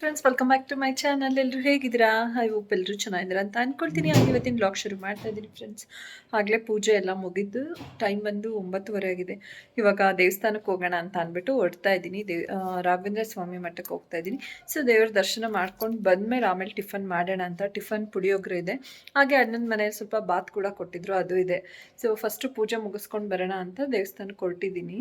Friends welcome back to my channel ಎಲ್ಲರೂ ಹೇಗಿದ್ದೀರಾ? I hope ಎಲ್ಲರೂ ಚೆನ್ನಾಗಿದ್ದೀರಾ ಅಂತ ಅಂದ್ಕೊಳ್ತೀನಿ ಹಾಗೆ ಇವತ್ತಿನ ಬ್ಲಾಗ್ ಶುರು ಮಾಡ್ತಾ ಇದ್ದೀನಿ ಫ್ರೆಂಡ್ಸ್ ಆಗಲೇ ಪೂಜೆ ಎಲ್ಲ ಮುಗಿದು ಟೈಮ್ ಬಂದು ಒಂಬತ್ತುವರೆ ಆಗಿದೆ. ಇವಾಗ ದೇವಸ್ಥಾನಕ್ಕೆ ಹೋಗೋಣ ಅಂತ ಅಂದ್ಬಿಟ್ಟು ಹೊರಡ್ತಾ ಇದ್ದೀನಿ. ದೇವ್ ರಾಘವೇಂದ್ರ ಸ್ವಾಮಿ ಮಠಕ್ಕೆ ಹೋಗ್ತಾ ಇದ್ದೀನಿ. ಸೊ ದೇವ್ರ ದರ್ಶನ ಮಾಡ್ಕೊಂಡು ಬಂದಮೇಲೆ ಆಮೇಲೆ ಟಿಫನ್ ಮಾಡೋಣ ಅಂತ ಟಿಫನ್ ಪುಳಿಯೋಗರೆ ಇದೆ. ಹಾಗೆ ಅಣ್ಣನ ಮನೇಲಿ ಸ್ವಲ್ಪ ಬಾತ್ ಕೂಡ ಕೊಟ್ಟಿದ್ರು ಅದು ಇದೆ. ಸೊ ಫಸ್ಟು ಪೂಜೆ ಮುಗಿಸ್ಕೊಂಡು ಬರೋಣ ಅಂತ ದೇವಸ್ಥಾನಕ್ಕೆ ಹೊರಟಿದ್ದೀನಿ.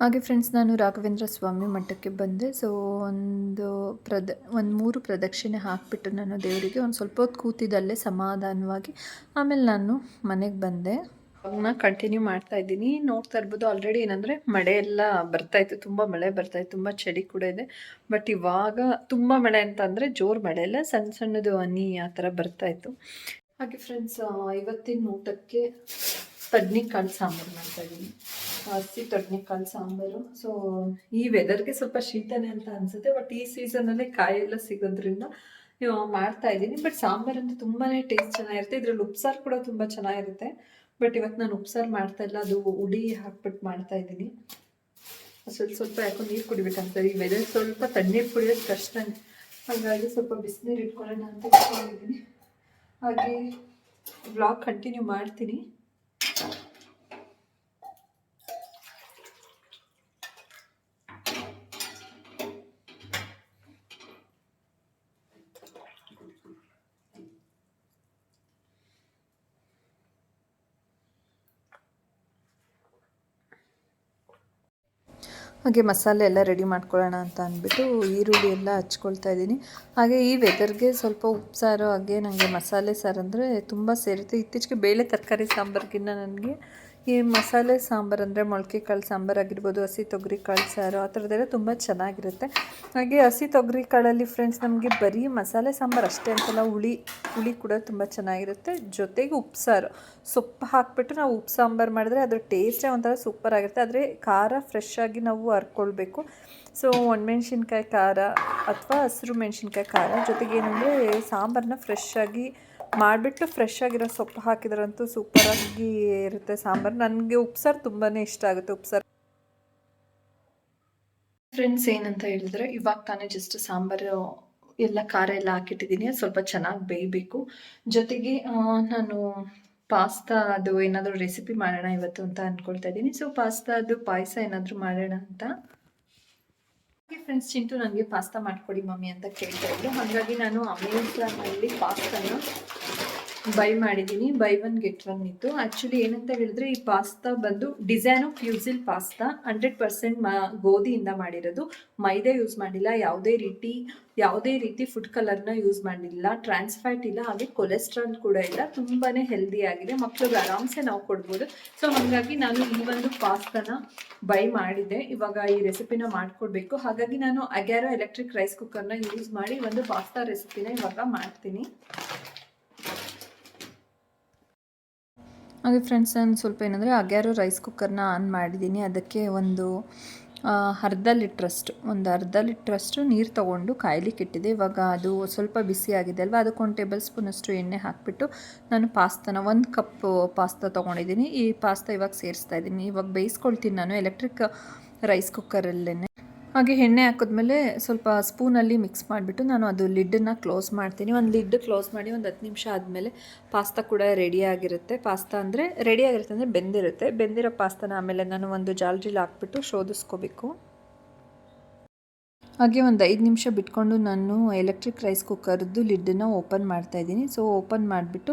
ಹಾಗೆ ಫ್ರೆಂಡ್ಸ್ ನಾನು ರಾಘವೇಂದ್ರ ಸ್ವಾಮಿ ಮಠಕ್ಕೆ ಬಂದೆ. ಸೊ ಒಂದು ಪ್ರದ, ಒಂದು ಮೂರು ಪ್ರದಕ್ಷಿಣೆ ಹಾಕಿಬಿಟ್ಟು ನಾನು ದೇವರಿಗೆ ಒಂದು ಸ್ವಲ್ಪ ಹೊತ್ತು ಕೂತಿದ್ದಲ್ಲೇ ಸಮಾಧಾನವಾಗಿ ಆಮೇಲೆ ನಾನು ಮನೆಗೆ ಬಂದೆ. ಅವಾಗ ಕಂಟಿನ್ಯೂ ಮಾಡ್ತಾ ಇದ್ದೀನಿ. ನೋಡ್ತಾ ಇರ್ಬೋದು ಆಲ್ರೆಡಿ ಏನಂದರೆ ಮಳೆ ಎಲ್ಲ ಬರ್ತಾ ಇತ್ತು, ತುಂಬ ಮಳೆ ಬರ್ತಾ ಇತ್ತು, ತುಂಬ ಚಳಿ ಕೂಡ ಇದೆ. ಬಟ್ ಇವಾಗ ತುಂಬ ಮಳೆ ಅಂತ ಅಂದರೆ ಜೋರು ಮಳೆ ಇಲ್ಲ ಸಣ್ಣ ಸಣ್ಣದು ಹನಿ ಆ ಥರ ಬರ್ತಾ ಇತ್ತು. ಹಾಗೆ ಫ್ರೆಂಡ್ಸ್ ಇವತ್ತಿನ ಊಟಕ್ಕೆ ತಡ್ನಿಕಾಳು ಸಾಂಬಾರು ಮಾಡ್ತಾ ಇದ್ದೀನಿ ಹಸಿ ತಡ್ನಿಕಾಳು ಸಾಂಬಾರು. ಸೊ ಈ ವೆದರ್ಗೆ ಸ್ವಲ್ಪ ಶೀತನೇ ಅಂತ ಅನ್ಸುತ್ತೆ ಬಟ್ ಈ ಸೀಸನಲ್ಲಿ ಕಾಯೆಲ್ಲ ಸಿಗೋದ್ರಿಂದ ಮಾಡ್ತಾ ಇದ್ದೀನಿ ಬಟ್ ಸಾಂಬಾರು ಅಂತ ತುಂಬಾ ಟೇಸ್ಟ್ ಚೆನ್ನಾಗಿರುತ್ತೆ. ಇದ್ರಲ್ಲಿ ಉಪ್ಸಾರು ಕೂಡ ತುಂಬ ಚೆನ್ನಾಗಿರುತ್ತೆ. ಬಟ್ ಇವತ್ತು ನಾನು ಉಪ್ಸಾರು ಮಾಡ್ತಾ ಇಲ್ಲ, ಅದು ಉಡಿ ಹಾಕ್ಬಿಟ್ಟು ಮಾಡ್ತಾ ಇದ್ದೀನಿ ಸ್ವಲ್ಪ ಸ್ವಲ್ಪ ಯಾಕೋ ನೀರು ಕುಡಿಬೇಕಂತ, ಈ ವೆದರ್ ಸ್ವಲ್ಪ ತಣ್ಣೀರು ಕುಡಿಯೋದು ಕಷ್ಟನೇ ಹಾಗಾಗಿ ಸ್ವಲ್ಪ ಬಿಸಿನೀರು ಇಟ್ಕೊಳ್ಳೋಣ ಅಂತ ಇಟ್ಕೊಂಡಿದ್ದೀನಿ ಹಾಗೆ ಬ್ಲಾಗ್ ಕಂಟಿನ್ಯೂ ಮಾಡ್ತೀನಿ. ಹಾಗೆ ಮಸಾಲೆ ಎಲ್ಲ ರೆಡಿ ಮಾಡ್ಕೊಳ್ಳೋಣ ಅಂತ ಅಂದ್ಬಿಟ್ಟು ಈರುಳ್ಳಿ ಎಲ್ಲ ಹಚ್ಕೊಳ್ತಾ ಇದ್ದೀನಿ. ಹಾಗೆ ಈ ವೆದರ್ಗೆ ಸ್ವಲ್ಪ ಉಪ್ಸಾರು ಹಾಗೆ ನನಗೆ ಮಸಾಲೆ ಸಾರು ಅಂದರೆ ತುಂಬ ಸೇರುತ್ತೆ. ಇತ್ತೀಚೆಗೆ ಬೇಳೆ ತರಕಾರಿ ಸಾಂಬಾರ್ಗಿನ್ನ ನನಗೆ ಈ ಮಸಾಲೆ ಸಾಂಬಾರು ಅಂದರೆ ಮೊಳಕೆ ಕಾಳು ಸಾಂಬಾರು ಆಗಿರ್ಬೋದು, ಹಸಿ ತೊಗರಿ ಕಾಳು ಸಾರು, ಆ ಥರದ್ದೆಲ್ಲ ತುಂಬ ಚೆನ್ನಾಗಿರುತ್ತೆ. ಹಾಗೆ ಹಸಿ ತೊಗರಿ ಕಾಳಲ್ಲಿ ಫ್ರೆಂಡ್ಸ್ ನಮಗೆ ಬರೀ ಮಸಾಲೆ ಸಾಂಬಾರು ಅಷ್ಟೇ ಅಂತಲ್ಲ, ಹುಳಿ ಹುಳಿ ಕೂಡ ತುಂಬ ಚೆನ್ನಾಗಿರುತ್ತೆ. ಜೊತೆಗೆ ಉಪ್ಸಾರು ಸೊಪ್ಪು ಹಾಕಿಬಿಟ್ಟು ನಾವು ಉಪ್ಪು ಸಾಂಬಾರು ಮಾಡಿದ್ರೆ ಅದ್ರ ಟೇಸ್ಟೇ ಒಂಥರ ಸೂಪರ್ ಆಗಿರುತ್ತೆ. ಆದರೆ ಖಾರ ಫ್ರೆಶ್ ಆಗಿ ನಾವು ಹರ್ಕೊಳ್ಬೇಕು ಸೊ ಒಣಮೆಣ್ಸಿನ್ಕಾಯಿ ಖಾರ ಅಥವಾ ಹಸಿರು ಮೆಣಸಿನ್ಕಾಯಿ ಖಾರ ಜೊತೆಗೆ ಏನಂದರೆ ಸಾಂಬಾರನ್ನ ಫ್ರೆಶ್ ಆಗಿ ಮಾಡಿಬಿಟ್ಟು ಫ್ರೆಶ್ ಆಗಿರೋ ಸೊಪ್ಪು ಹಾಕಿದ್ರಂತೂ ಸೂಪರಾಗಿ ಇರುತ್ತೆ ಸಾಂಬಾರು. ನನಗೆ ಉಪ್ಸಾರು ತುಂಬಾ ಇಷ್ಟ ಆಗುತ್ತೆ, ಉಪ್ಸಾರು. ಫ್ರೆಂಡ್ಸ್ ಏನಂತ ಹೇಳಿದ್ರೆ ಇವಾಗ ತಾನೇ ಜಸ್ಟ್ ಸಾಂಬಾರು ಎಲ್ಲ ಖಾರ ಎಲ್ಲ ಹಾಕಿಟ್ಟಿದ್ದೀನಿ ಸ್ವಲ್ಪ ಚೆನ್ನಾಗಿ ಬೇಯಬೇಕು. ಜೊತೆಗೆ ನಾನು ಪಾಸ್ತಾ ಅದು ಏನಾದರೂ ರೆಸಿಪಿ ಮಾಡೋಣ ಇವತ್ತು ಅಂತ ಅಂದ್ಕೊಳ್ತಾ ಇದ್ದೀನಿ. ಸೊ ಪಾಸ್ತಾ ಅದು ಪಾಯಸ ಏನಾದರೂ ಮಾಡೋಣ ಅಂತ. ಫ್ರೆಂಡ್ಸ್ ಚಿಂಟು ನನಗೆ ಪಾಸ್ತಾ ಮಾಡ್ಕೊಡಿ ಮಮ್ಮಿ ಅಂತ ಕೇಳ್ತಾ ಇದ್ರು. ಹಾಗಾಗಿ ನಾನು ಅಮೆಝಾನಲ್ಲಿ ಪಾಸ್ತಾನ ಬೈ ಮಾಡಿದ್ದೀನಿ. ಬೈ ಒನ್, ಗೆಟ್ ಒನ್ ಇತ್ತು. ಆ್ಯಕ್ಚುಲಿ ಏನಂತ ಹೇಳಿದ್ರೆ ಈ ಪಾಸ್ತಾ ಬಂದು design fusilli pasta hundred percent ಮ, ಗೋಧಿಯಿಂದ ಮಾಡಿರೋದು. ಮೈದೆ ಯೂಸ್ ಮಾಡಿಲ್ಲ, ಯಾವುದೇ ರೀತಿ ಯಾವುದೇ ರೀತಿ ಫುಡ್ ಕಲರ್ನ ಯೂಸ್ ಮಾಡಿಲ್ಲ. ಟ್ರಾನ್ಸ್ಫ್ಯಾಟ್ ಇಲ್ಲ, ಹಾಗೆ ಕೊಲೆಸ್ಟ್ರಾಲ್ ಕೂಡ ಇಲ್ಲ. ತುಂಬಾ ಹೆಲ್ದಿ ಆಗಿದೆ. ಮಕ್ಕಳಿಗೆ ಆರಾಮ್ಸೆ ನಾವು ಕೊಡ್ಬೋದು. ಸೊ ಹಾಗಾಗಿ ನಾನು ಈ ಒಂದು ಪಾಸ್ತಾನ ಬೈ ಮಾಡಿದೆ. ಇವಾಗ ಈ ರೆಸಿಪಿನ ಮಾಡಿಕೊಡ್ಬೇಕು. ಹಾಗಾಗಿ ನಾನು ಅಗ್ಯಾರೋ ಎಲೆಕ್ಟ್ರಿಕ್ ರೈಸ್ ಕುಕ್ಕರ್ನ ಯೂಸ್ ಮಾಡಿ ಒಂದು ಪಾಸ್ತಾ ರೆಸಿಪಿನ ಇವಾಗ ಮಾಡ್ತೀನಿ. ಹಾಗೆ ಫ್ರೆಂಡ್ಸ್ ನಾನು ಸ್ವಲ್ಪ ಏನಂದರೆ ಅಗ್ಯಾರೋ ರೈಸ್ ಕುಕ್ಕರ್ನ ಆನ್ ಮಾಡಿದ್ದೀನಿ ಅದಕ್ಕೆ ಒಂದು ಅರ್ಧ ಲೀಟ್ರಷ್ಟು, ಒಂದು ಅರ್ಧ ಲೀಟ್ರಷ್ಟು ನೀರು ತೊಗೊಂಡು ಕಾಯ್ಲಿಕ್ಕೆ ಇಟ್ಟಿದೆ ಇವಾಗ ಅದು ಸ್ವಲ್ಪ ಬಿಸಿ ಆಗಿದೆ ಅಲ್ವಾ? ಅದಕ್ಕೆ ಒಂದು ಟೇಬಲ್ ಸ್ಪೂನಷ್ಟು ಎಣ್ಣೆ ಹಾಕಿಬಿಟ್ಟು ನಾನು ಪಾಸ್ತಾನ, ಒಂದು ಕಪ್ ಪಾಸ್ತಾ ತೊಗೊಂಡಿದ್ದೀನಿ ಈ ಪಾಸ್ತಾ ಇವಾಗ ಸೇರಿಸ್ತಾ ಇದ್ದೀನಿ. ಇವಾಗ ಬೇಯಿಸ್ಕೊಳ್ತೀನಿ ನಾನು ಎಲೆಕ್ಟ್ರಿಕ್ ರೈಸ್ ಕುಕ್ಕರಲ್ಲೇ ಹಾಗೆ ಎಣ್ಣೆ ಹಾಕಿದ್ಮೇಲೆ ಸ್ವಲ್ಪ ಸ್ಪೂನಲ್ಲಿ ಮಿಕ್ಸ್ ಮಾಡಿಬಿಟ್ಟು ನಾನು ಅದು ಲಿಡ್ಡನ್ನು ಕ್ಲೋಸ್ ಮಾಡ್ತೀನಿ. ಒಂದು ಲಿಡ್ ಕ್ಲೋಸ್ ಮಾಡಿ ಒಂದು ಹತ್ತು ನಿಮಿಷ ಆದಮೇಲೆ ಪಾಸ್ತಾ ಕೂಡ ರೆಡಿ ಆಗಿರುತ್ತೆ. ಪಾಸ್ತಾ ಅಂದರೆ ರೆಡಿ ಆಗಿರುತ್ತೆ ಅಂದರೆ ಬೆಂದಿರುತ್ತೆ. ಬೆಂದಿರೋ ಪಾಸ್ತಾನ ಆಮೇಲೆ ನಾನು ಒಂದು ಜಾಲ್ರಿಲಿ ಹಾಕ್ಬಿಟ್ಟು ಶೋಧಿಸ್ಕೋಬೇಕು. ಹಾಗೆ ಒಂದು ಐದು ನಿಮಿಷ ಬಿಟ್ಕೊಂಡು ನಾನು ಎಲೆಕ್ಟ್ರಿಕ್ ರೈಸ್ ಕುಕ್ಕರ್ದು ಲಿಡ್ಡನ್ನು ಓಪನ್ ಮಾಡ್ತಾ ಇದ್ದೀನಿ. ಸೊ, ಓಪನ್ ಮಾಡಿಬಿಟ್ಟು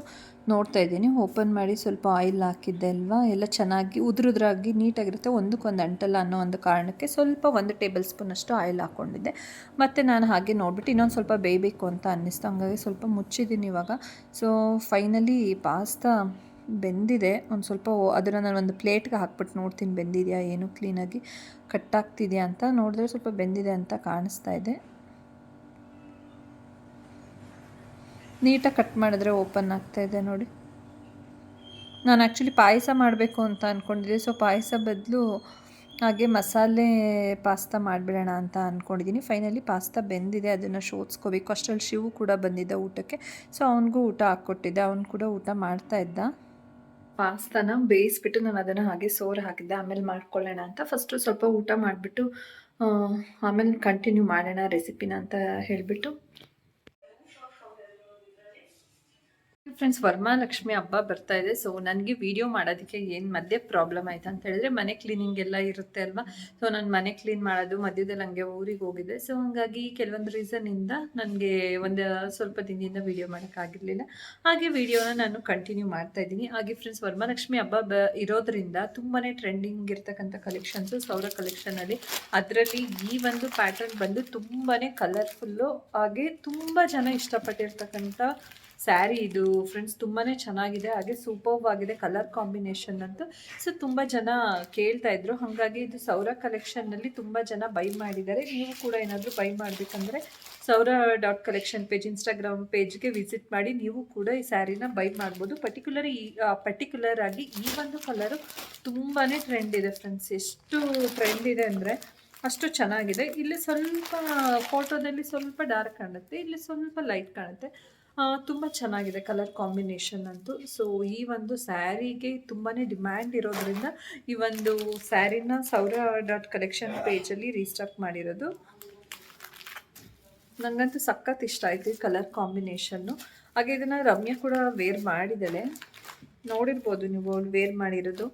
ನೋಡ್ತಾ ಇದ್ದೀನಿ. ಓಪನ್ ಮಾಡಿ ಸ್ವಲ್ಪ ಆಯಿಲ್ ಹಾಕಿದ್ದೆ ಅಲ್ವಾ? ಎಲ್ಲ ಚೆನ್ನಾಗಿ ಉದುರುದ್ರಾಗಿ ನೀಟಾಗಿರುತ್ತೆ. ಒಂದಕ್ಕೊಂದು ಅಂಟಲ್ಲ ಅನ್ನೋ ಒಂದು ಕಾರಣಕ್ಕೆ ಸ್ವಲ್ಪ ಒಂದು ಟೇಬಲ್ ಸ್ಪೂನಷ್ಟು ಆಯಿಲ್ ಹಾಕ್ಕೊಂಡಿದ್ದೆ. ಮತ್ತು ನಾನು ಹಾಗೆ ನೋಡ್ಬಿಟ್ಟು ಇನ್ನೊಂದು ಸ್ವಲ್ಪ ಬೇಯಬೇಕು ಅಂತ ಅನ್ನಿಸ್ತು. ಹಂಗಾಗಿ ಸ್ವಲ್ಪ ಮುಚ್ಚಿದ್ದೀನಿ ಇವಾಗ. ಸೊ ಫೈನಲಿ ಪಾಸ್ತಾ ಬೆಂದಿದೆ. ಒಂದು ಸ್ವಲ್ಪ ಅದನ್ನು ನಾನು ಒಂದು ಪ್ಲೇಟ್ಗೆ ಹಾಕ್ಬಿಟ್ಟು ನೋಡ್ತೀನಿ ಬೆಂದಿದೆಯಾ, ಏನು ಕ್ಲೀನಾಗಿ ಕಟ್ ಆಗ್ತಿದೆಯಾ ಅಂತ ನೋಡಿದ್ರೆ ಸ್ವಲ್ಪ ಬೆಂದಿದೆ ಅಂತ ಕಾಣಿಸ್ತಾ ಇದೆ. ನೀಟಾಗಿ ಕಟ್ ಮಾಡಿದ್ರೆ ಓಪನ್ ಆಗ್ತಾ ಇದೆ ನೋಡಿ. ನಾನು ಆ್ಯಕ್ಚುಲಿ ಪಾಯಸ ಮಾಡಬೇಕು ಅಂತ ಅಂದ್ಕೊಂಡಿದ್ದೆ ಸೊ ಪಾಯಸ ಬದಲು ಹಾಗೆ ಮಸಾಲೆ ಪಾಸ್ತಾ ಮಾಡಿಬಿಡೋಣ ಅಂತ ಅಂದ್ಕೊಂಡಿದ್ದೀನಿ ಫೈನಲಿ ಪಾಸ್ತಾ ಬೆಂದಿದೆ, ಅದನ್ನು ಶೋಧಿಸ್ಕೋಬೇಕು ಅಷ್ಟರಲ್ಲಿ ಶಿವು ಕೂಡ ಬಂದಿದ್ದ ಊಟಕ್ಕೆ. ಸೊ ಅವನಿಗೂ ಊಟ ಹಾಕ್ಕೊಟ್ಟಿದ್ದೆ. ಅವನು ಕೂಡ ಊಟ ಮಾಡ್ತಾ ಇದ್ದ. ಪಾಸ್ತಾನ ಬೇಯಿಸ್ಬಿಟ್ಟು ನಾನು ಅದನ್ನು ಹಾಗೆ ಸೋರು ಹಾಕಿದ್ದೆ, ಆಮೇಲೆ ಮಾಡ್ಕೊಳ್ಳೋಣ ಅಂತ. ಫಸ್ಟು ಸ್ವಲ್ಪ ಊಟ ಮಾಡಿಬಿಟ್ಟು ಆಮೇಲೆ ಕಂಟಿನ್ಯೂ ಮಾಡೋಣ ರೆಸಿಪಿನ ಅಂತ ಹೇಳಿಬಿಟ್ಟು. ಫ್ರೆಂಡ್ಸ್ ವರಮಹಾಲಕ್ಷ್ಮಿ ಹಬ್ಬ ಬರ್ತಾ ಇದೆ. ಸೊ ನನಗೆ ವಿಡಿಯೋ ಮಾಡೋದಕ್ಕೆ ಏನು ಮಧ್ಯೆ ಪ್ರಾಬ್ಲಮ್ ಆಯ್ತು ಅಂತ ಹೇಳಿದ್ರೆ, ಮನೆ ಕ್ಲೀನಿಂಗ್ ಎಲ್ಲ ಇರುತ್ತೆ ಅಲ್ವಾ? ಸೊ ನಾನು ಮನೆ ಕ್ಲೀನ್ ಮಾಡೋದು, ಮಧ್ಯದಲ್ಲಿ ಹಂಗೆ ಊರಿಗೆ ಹೋಗಿದ್ದೆ. ಸೊ ಹಂಗಾಗಿ ಕೆಲವೊಂದು ರೀಸನ್ನಿಂದ ನನಗೆ ಒಂದು ಸ್ವಲ್ಪ ದಿನದಿಂದ ವಿಡಿಯೋ ಮಾಡೋಕ್ಕಾಗಿರಲಿಲ್ಲ ಹಾಗೆ ವಿಡಿಯೋನ ನಾನು ಕಂಟಿನ್ಯೂ ಮಾಡ್ತಾ ಇದ್ದೀನಿ. ಹಾಗೆ ಫ್ರೆಂಡ್ಸ್ ವರಮಹಾಲಕ್ಷ್ಮಿ ಹಬ್ಬ ಬ, ಇರೋದ್ರಿಂದ ತುಂಬಾ ಟ್ರೆಂಡಿಂಗ್ ಇರ್ತಕ್ಕಂಥ ಕಲೆಕ್ಷನ್ಸು ಸೌರ ಕಲೆಕ್ಷನಲ್ಲಿ ಅದರಲ್ಲಿ ಈ ಒಂದು ಪ್ಯಾಟರ್ನ್ ಬಂದು ತುಂಬಾ ಕಲರ್ಫುಲ್ಲು ಹಾಗೆ ತುಂಬ ಜನ ಇಷ್ಟಪಟ್ಟಿರ್ತಕ್ಕಂಥ ಸ್ಯಾರಿ ಇದು ಫ್ರೆಂಡ್ಸ್ ತುಂಬಾ ಚೆನ್ನಾಗಿದೆ, ಹಾಗೆ ಸೂಪರ್ ಆಗಿದೆ ಕಲರ್ ಕಾಂಬಿನೇಷನ್ ಅಂತೂ. ಸೊ ತುಂಬ ಜನ ಕೇಳ್ತಾ ಇದ್ರು. ಹಾಗಾಗಿ ಇದು ಸೌರ ಕಲೆಕ್ಷನ್ನಲ್ಲಿ ತುಂಬ ಜನ ಬೈ ಮಾಡಿದ್ದಾರೆ. ನೀವು ಕೂಡ ಏನಾದರೂ ಬೈ ಮಾಡಬೇಕಂದ್ರೆ Saura dot collection page Instagram ಪೇಜ್ಗೆ visit ಮಾಡಿ ನೀವು ಕೂಡ ಈ ಸ್ಯಾರಿನ ಬೈ ಮಾಡ್ಬೋದು. ಪರ್ಟಿಕ್ಯುಲರ್ ಈ ಪರ್ಟಿಕ್ಯುಲರ್ ಆಗಿ ಈ ಒಂದು ಕಲರು ತುಂಬಾ ಟ್ರೆಂಡ್ ಇದೆ ಫ್ರೆಂಡ್ಸ್. ಎಷ್ಟು ಟ್ರೆಂಡ್ ಇದೆ ಅಂದರೆ ಅಷ್ಟು ಚೆನ್ನಾಗಿದೆ. ಇಲ್ಲಿ ಸ್ವಲ್ಪ ಫೋಟೋದಲ್ಲಿ ಸ್ವಲ್ಪ ಡಾರ್ಕ್ ಕಾಣುತ್ತೆ, ಇಲ್ಲಿ ಸ್ವಲ್ಪ ಲೈಟ್ ಕಾಣುತ್ತೆ. ತುಂಬ ಚೆನ್ನಾಗಿದೆ ಕಲರ್ ಕಾಂಬಿನೇಷನ್ ಅಂತೂ. ಸೊ ಈ ಒಂದು ಸ್ಯಾರಿಗೆ ತುಂಬಾ ಡಿಮ್ಯಾಂಡ್ ಇರೋದ್ರಿಂದ ಈ ಒಂದು ಸ್ಯಾರಿನ ಸೌರ ಡಾಟ್ ಕಲೆಕ್ಷನ್ ಪೇಜಲ್ಲಿ ರೀಸ್ಟಾಕ್ ಮಾಡಿರೋದು. ನನಗಂತೂ ಸಖತ್ ಇಷ್ಟ ಆಯಿತು ಈ ಕಲರ್ ಕಾಂಬಿನೇಷನ್ನು ಹಾಗೆ ಇದನ್ನು ರಮ್ಯಾ ಕೂಡ ವೇರ್ ಮಾಡಿದ್ದಾಳೆ. ನೋಡಿರ್ಬೋದು ನೀವು ಅವಳು ವೇರ್ ಮಾಡಿರೋದು.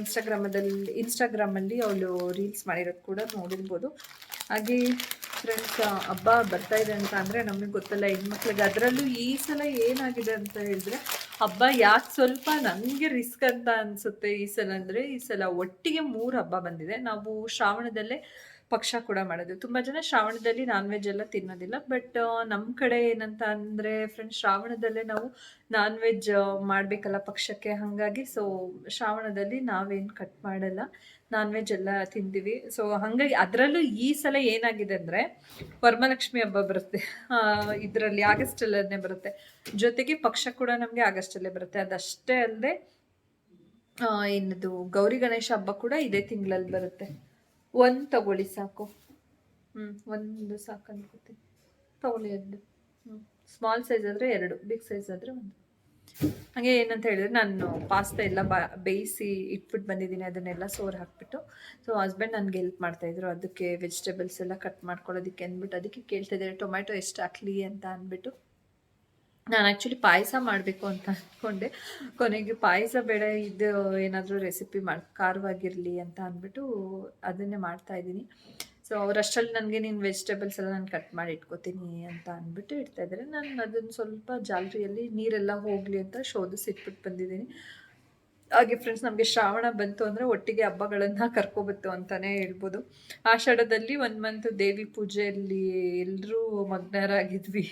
ಇನ್ಸ್ಟಾಗ್ರಾಮದಲ್ಲಿ ಇನ್ಸ್ಟಾಗ್ರಾಮಲ್ಲಿ ಅವಳು ರೀಲ್ಸ್ ಮಾಡಿರೋದು ಕೂಡ ನೋಡಿರ್ಬೋದು. ಹಾಗೆ ಫ್ರೆಂಡ್ಸ್ ಹಬ್ಬ ಬರ್ತಾ ಇದೆ ಅಂತ ಅಂದರೆ ನಮಗೆ ಗೊತ್ತಲ್ಲ, ಹೆಣ್ಮಕ್ಳಿಗೆ ಅದರಲ್ಲೂ ಈ ಸಲ ಏನಾಗಿದೆ ಅಂತ ಹೇಳಿದ್ರೆ, ಹಬ್ಬ ಯಾಕೆ ಸ್ವಲ್ಪ ನನಗೆ ರಿಸ್ಕ್ ಅಂತ ಅನಿಸುತ್ತೆ ಈ ಸಲ ಅಂದರೆ, ಈ ಸಲ ಒಟ್ಟಿಗೆ ಮೂರು ಹಬ್ಬ ಬಂದಿದೆ. ನಾವು ಶ್ರಾವಣದಲ್ಲೇ ಪಕ್ಷ ಕೂಡ ಮಾಡೋದು. ತುಂಬ ಜನ ಶ್ರಾವಣದಲ್ಲಿ ನಾನ್ ವೆಜ್ ಎಲ್ಲ ತಿನ್ನೋದಿಲ್ಲ. ಬಟ್ ನಮ್ಮ ಕಡೆ ಏನಂತ ಅಂದರೆ ಫ್ರೆಂಡ್ಸ್ ಶ್ರಾವಣದಲ್ಲೇ ನಾವು ನಾನ್ ವೆಜ್ ಮಾಡಬೇಕಲ್ಲ ಪಕ್ಷಕ್ಕೆ. ಹಾಗಾಗಿ ಸೊ ಶ್ರಾವಣದಲ್ಲಿ ನಾವೇನು ಕಟ್ ಮಾಡಲ್ಲ. ನಾನ್ ವೆಜ್ ಎಲ್ಲ ತಿಂತೀವಿ ಸೊ ಹಾಗಾಗಿ ಅದರಲ್ಲೂ ಈ ಸಲ ಏನಾಗಿದೆ ಅಂದರೆ ವರಮಲಕ್ಷ್ಮಿ ಹಬ್ಬ ಬರುತ್ತೆ. ಇದರಲ್ಲಿ ಆಗಸ್ಟಲ್ಲೇ ಬರುತ್ತೆ. ಜೊತೆಗೆ ಪಕ್ಷ ಕೂಡ ನಮಗೆ ಆಗಸ್ಟಲ್ಲೇ ಬರುತ್ತೆ. ಅದಷ್ಟೇ ಅಲ್ಲದೆ ಏನದು ಗೌರಿ ಗಣೇಶ ಹಬ್ಬ ಕೂಡ ಇದೇ ತಿಂಗಳಲ್ಲಿ ಬರುತ್ತೆ. ಒಂದು ತಗೊಳ್ಳಿ ಸಾಕು. ಹ್ಞೂ ಒಂದು ಸಾಕು ಅನ್ಕೋತೀನಿ. ತಗೊಳ್ಳಿ ಎರಡು. ಹ್ಞೂ ಸ್ಮಾಲ್ ಸೈಜ್ ಆದರೆ ಎರಡು ಬಿಗ್ ಸೈಜ್ ಆದರೆ ಒಂದು. ಹಾಗೆ ಏನಂತ ಹೇಳಿದ್ರೆ ನಾನು ಪಾಸ್ತಾ ಎಲ್ಲ ಬಾ ಬೇಯಿಸಿ ಇಟ್ಬಿಟ್ಟು ಬಂದಿದ್ದೀನಿ ಅದನ್ನೆಲ್ಲ ಸೋರ್ ಹಾಕ್ಬಿಟ್ಟು. ಸೊ ಹಸ್ಬೆಂಡ್ ನನಗೆ ಹೆಲ್ಪ್ ಮಾಡ್ತಾಯಿದ್ರು ಅದಕ್ಕೆ ವೆಜಿಟೇಬಲ್ಸ್ ಎಲ್ಲ ಕಟ್ ಮಾಡ್ಕೊಳ್ಳೋದಕ್ಕೆ ಅಂದ್ಬಿಟ್ಟು ಅದಕ್ಕೆ ಕೇಳ್ತಾಯಿದ್ದಾರೆ ಟೊಮ್ಯಾಟೊ ಎಷ್ಟು ಹಾಕ್ಲಿ? ಅಂತ ಅಂದ್ಬಿಟ್ಟು. ನಾನು ಆ್ಯಕ್ಚುಲಿ ಪಾಯಸ ಮಾಡಬೇಕು ಅಂತ ಅಂದ್ಕೊಂಡೆ ಕೊನೆಗೆ ಪಾಯಸ ಬೇಡ, ಇದು ಏನಾದರೂ ರೆಸಿಪಿ ಮಾಡಿ, ಖಾರವಾಗಿರಲಿ ಅಂತ ಅಂದ್ಬಿಟ್ಟು ಅದನ್ನೇ ಮಾಡ್ತಾ ಇದ್ದೀನಿ. ಸೊ ಅವರಷ್ಟರಲ್ಲಿ ನನಗೆ ನೀನು ವೆಜಿಟೇಬಲ್ಸ್ ಎಲ್ಲ ನಾನು ಕಟ್ ಮಾಡಿ ಇಟ್ಕೋತೀನಿ ಅಂತ ಅಂದ್ಬಿಟ್ಟು ಇಡ್ತಾ ಇದ್ದಾರೆ. ನಾನು ಅದನ್ನು ಸ್ವಲ್ಪ ಜಾಲರಿಯಲ್ಲಿ ನೀರೆಲ್ಲ ಹೋಗಲಿ ಅಂತ ಶೋಧಿಸಿಟ್ಬಿಟ್ಟು ಬಂದಿದ್ದೀನಿ. ಹಾಗೆ ಫ್ರೆಂಡ್ಸ್ ನಮಗೆ ಶ್ರಾವಣ ಬಂತು ಅಂದರೆ ಒಟ್ಟಿಗೆ ಹಬ್ಬಗಳನ್ನು ಕರ್ಕೊಬತ್ತು ಅಂತಲೇ ಹೇಳ್ಬೋದು. ಆಷಾಢದಲ್ಲಿ ಒಂದು ಮಂತ್ ದೇವಿ ಪೂಜೆಯಲ್ಲಿ ಎಲ್ಲರೂ ಮಗ್ನರಾಗಿದ್ವಿ.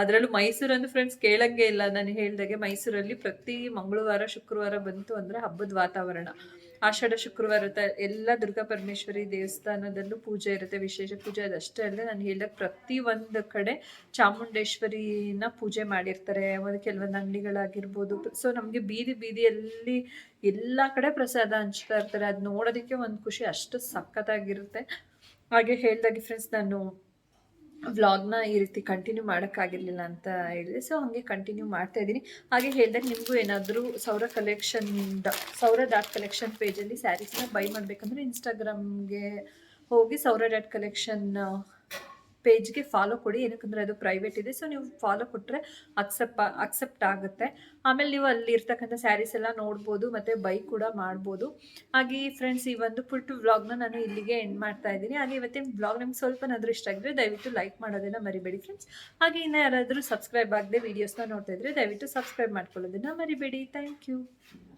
ಅದರಲ್ಲೂ ಮೈಸೂರಂದು ಫ್ರೆಂಡ್ಸ್ ಕೇಳಂಗೆ ಇಲ್ಲ. ನಾನು ಹೇಳ್ದಾಗೆ ಮೈಸೂರಲ್ಲಿ ಪ್ರತಿ ಮಂಗಳವಾರ, ಶುಕ್ರವಾರ ಬಂತು ಅಂದರೆ ಹಬ್ಬದ ವಾತಾವರಣ. ಆಷಾಢ, ಶುಕ್ರವಾರ ಎಲ್ಲ ದುರ್ಗಾ ಪರಮೇಶ್ವರಿ ದೇವಸ್ಥಾನದಲ್ಲೂ ಪೂಜೆ ಇರುತ್ತೆ, ವಿಶೇಷ ಪೂಜೆ. ಅದಷ್ಟೇ ಅಲ್ಲದೆ ನಾನು ಹೇಳಿದಾಗ ಪ್ರತಿ ಒಂದು ಕಡೆ ಚಾಮುಂಡೇಶ್ವರಿನ ಪೂಜೆ ಮಾಡಿರ್ತಾರೆ. ಕೆಲವೊಂದು ಅಂಗಡಿಗಳಾಗಿರ್ಬೋದು. ಸೊ ನಮಗೆ ಬೀದಿ ಬೀದಿಯಲ್ಲಿ ಎಲ್ಲ ಕಡೆ ಪ್ರಸಾದ ಹಂಚ್ತಾ ಇರ್ತಾರೆ. ಅದು ನೋಡೋದಕ್ಕೆ ಒಂದು ಖುಷಿ. ಅಷ್ಟು ಸಖತ್ತಾಗಿರುತ್ತೆ. ಹಾಗೆ ಹೇಳ್ದಾಗೆ ಫ್ರೆಂಡ್ಸ್ ನಾನು ವ್ಲಾಗ್ನ ಈ ರೀತಿ ಕಂಟಿನ್ಯೂ ಮಾಡೋಕ್ಕಾಗಿರಲಿಲ್ಲ ಅಂತ ಹೇಳಿದೆ ಸೊ ಹಾಗೆ ಕಂಟಿನ್ಯೂ ಮಾಡ್ತಾ ಇದ್ದೀನಿ. ಹಾಗೆ ಹೇಳಿದಾಗ ನಿಮಗೂ ಏನಾದರೂ Saura collection Saura dot collection ಪೇಜಲ್ಲಿ ಸ್ಯಾರೀಸ್ನ ಬೈ ಮಾಡಬೇಕಂದ್ರೆ ಇನ್ಸ್ಟಾಗ್ರಾಮ್ಗೆ ಹೋಗಿ ಸೌರ ಡಾಟ್ ಕಲೆಕ್ಷನ್ ಪೇಜ್ಗೆ ಫಾಲೋ ಕೊಡಿ. ಏನಕ್ಕಂದರೆ ಅದು ಪ್ರೈವೇಟ್ ಇದೆ. ಸೊ ನೀವು ಫಾಲೋ ಕೊಟ್ಟರೆ ಅಕ್ಸೆಪ್ಟ್ ಅಕ್ಸೆಪ್ಟ್ ಆಗುತ್ತೆ. ಆಮೇಲೆ ನೀವು ಅಲ್ಲಿ ಇರ್ತಕ್ಕಂಥ ಸ್ಯಾರೀಸ್ ಎಲ್ಲ ನೋಡ್ಬೋದು, ಮತ್ತು ಬೈ ಕೂಡ ಮಾಡ್ಬೋದು. ಹಾಗೆ ಫ್ರೆಂಡ್ಸ್ ಈ ಒಂದು ಪುಟ್ಟು ವ್ಲಾಗ್ನ ನಾನು ಇಲ್ಲಿಗೆ ಎಂಡ್ ಮಾಡ್ತಾ ಇದ್ದೀನಿ. ಹಾಗೆ ಇವತ್ತಿನ ವ್ಲಾಗ್ ನಿಮ್ಗೆ ಸ್ವಲ್ಪನಾದರೂ ಇಷ್ಟ ಆಗಿದ್ರೆ ದಯವಿಟ್ಟು ಲೈಕ್ ಮಾಡೋದನ್ನು ಮರಿಬೇಡಿ ಫ್ರೆಂಡ್ಸ್ ಹಾಗೆ ಇನ್ನೂ ಯಾರಾದರೂ ಸಬ್ಸ್ಕ್ರೈಬ್ ಆಗದೆ ವೀಡಿಯೋಸ್ನ ನೋಡ್ತಾ ಇದ್ರೆ ದಯವಿಟ್ಟು ಸಬ್ಸ್ಕ್ರೈಬ್ ಮಾಡ್ಕೊಳ್ಳೋದನ್ನು ಮರಿಬೇಡಿ. Thank you